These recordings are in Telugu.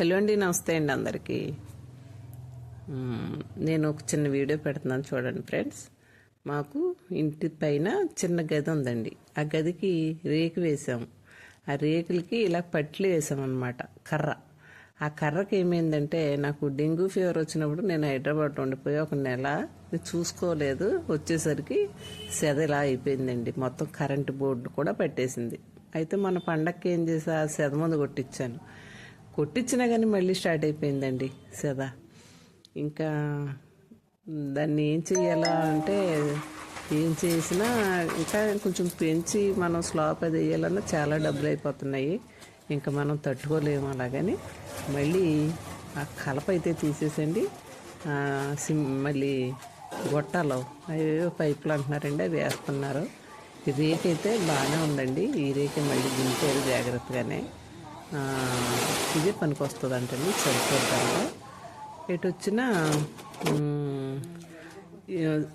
హలో అండి నమస్తే అండి అందరికీ. నేను ఒక చిన్న వీడియో పెడుతున్నాను చూడండి ఫ్రెండ్స్. మాకు ఇంటి పైన చిన్న గది ఉందండి. ఆ గదికి రేకు వేసాము ఆ రేకులకి ఇలా పట్లు వేసామన్నమాట కర్ర. ఆ కర్రకి ఏమైందంటే నాకు డెంగ్యూ ఫీవర్ వచ్చినప్పుడు నేను హైదరాబాద్ ఉండిపోయి ఒక నెల చూసుకోలేదు. వచ్చేసరికి సెద ఇలా అయిపోయిందండి. మొత్తం కరెంటు బోర్డు కూడా పెట్టేసింది. అయితే మన పండక్కి ఏం చేసా? ఆ సెద ముందు కొట్టించాను కొట్టించినా కానీ మళ్ళీ స్టార్ట్ అయిపోయిందండి సదా. ఇంకా దాన్ని ఏం చెయ్యాలా అంటే ఏం చేసినా ఇంకా కొంచెం పెంచి మనం స్లాప్ అది వేయాలన్నా చాలా డబ్బులు అయిపోతున్నాయి. ఇంకా మనం తట్టుకోలేము అలాగని మళ్ళీ ఆ కలప అయితే తీసేసండి. సిమ్ మళ్ళీ గొట్టాలు అవి పైపులు అంటున్నారండి అవి వేస్తున్నారు. రేక్ అయితే బాగానే ఉందండి. ఈ రేకే మళ్ళీ దింపారు జాగ్రత్తగానే. ఇదే పనికి వస్తుంది అంటండి చనిపోతాను ఎటు వచ్చినా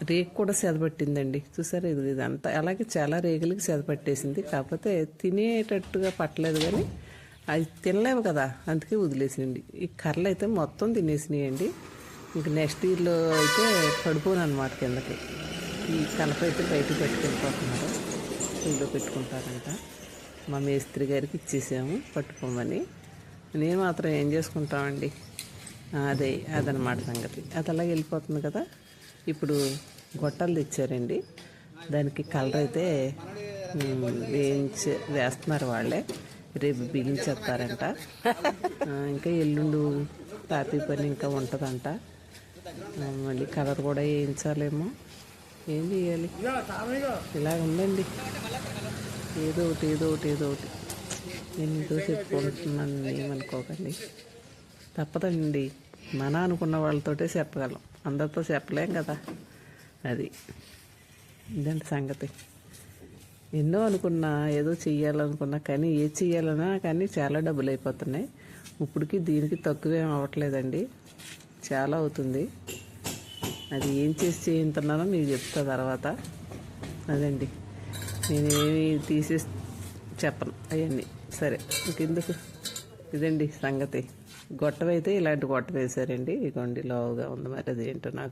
రేకు కూడా సెదపట్టిందండి. చూసారా ఇది ఇదంతా. అలాగే చాలా రేగులకి సెదపట్టేసింది. కాకపోతే తినేటట్టుగా పట్టలేదు కానీ అది తినలేము కదా అందుకే వదిలేసింది ఈ కర్రలు అయితే మొత్తం తినేసినాయండి. ఇంక నెక్స్ట్ ఇయర్లో అయితే పడిపోను అనమాట కిందకి. ఈ కలప అయితే బయటకు పెట్టుకెళ్ళిపోతున్నారు. ఇంట్లో పెట్టుకుంటారంట. మా మేస్త్రి గారికి ఇచ్చేసాము పట్టుకోమని. నేను మాత్రం ఏం చేసుకుంటామండి? అదే అదనమాట సంగతి. అది అలాగే వెళ్ళిపోతుంది కదా. ఇప్పుడు గొట్టాలు తెచ్చారండి. దానికి కలర్ అయితే ఉమ్, వేయించి వేస్తున్నారు వాళ్ళే. రేపు బిగించేస్తారంట. ఇంకా ఎల్లుండు తాపీ పని ఇంకా ఉంటుందంట. మళ్ళీ కలర్ కూడా వేయించాలేమో. ఏం చేయాలి? ఇలా ఉందండి ఏదో ఒకటి ఏదో ఒకటి ఏదో ఒకటి. నేను ఏదో చెప్పుకుంటున్నాను ఏమనుకోకండి. తప్పదండి. మన అనుకున్న వాళ్ళతోటే చెప్పగలం. అందరితో చెప్పలేం కదా. అది. ఇదంటే సంగతి. ఎన్నో అనుకున్నా ఏదో చెయ్యాలనుకున్నా కానీ ఏ చెయ్యాలన్నా కానీ చాలా డబ్బులు అయిపోతున్నాయి ఇప్పటికి దీనికి తక్కువేం అవ్వట్లేదండి. చాలా అవుతుంది. అది ఏం చేసి చేయించున్నానో మీకు చెప్తా తర్వాత. అదండి. నేనేమి తీసేసి చెప్పను అవన్నీ. సరే ఇంకెందుకు? ఇదండి సంగతి. గొట్టవైతే ఇలాంటి గొట్ట వేశారండి. ఇగోండి లోవుగా ఉంది మరి అది ఏంటో నాకు